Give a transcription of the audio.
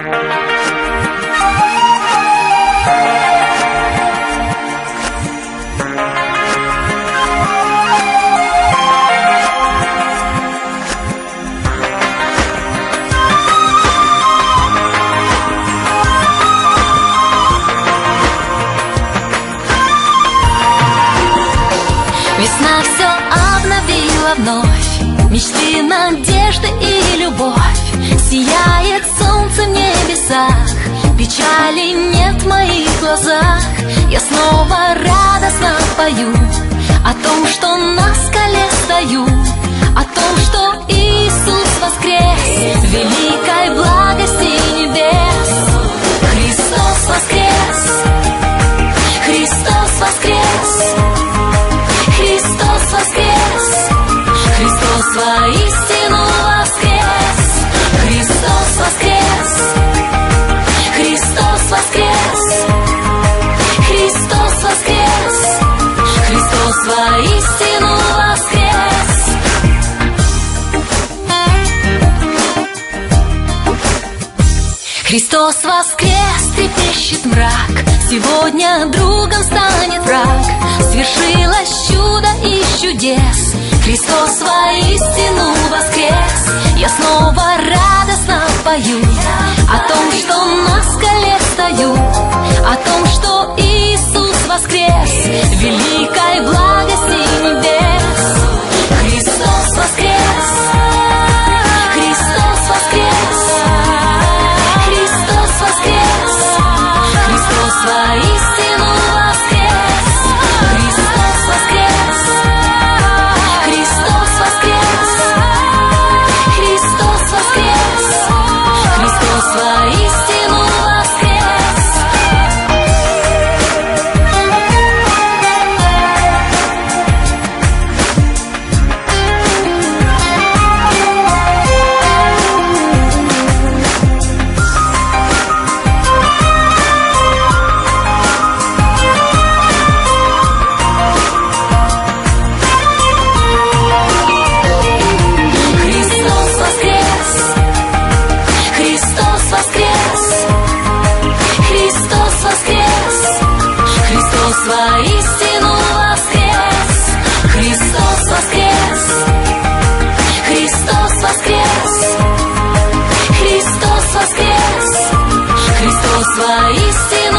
Весна все обновила вновь. Мечты, надежды и любовь. Сияет солнце небесах Печали нет в моих глазах Я снова радостно пою О том, что на скале стою О том, что Иисус воскрес Великой благости небес Христос воскрес Христос воскрес Христос воскрес! Христос воистину воскрес! Христос воскрес! Христос воскрес, трепещет мрак. Сегодня другом станет враг. Свершилось чудо и чудес. Христос воистину воскрес. Я снова радостно пою О том, что на скале стою свои стены.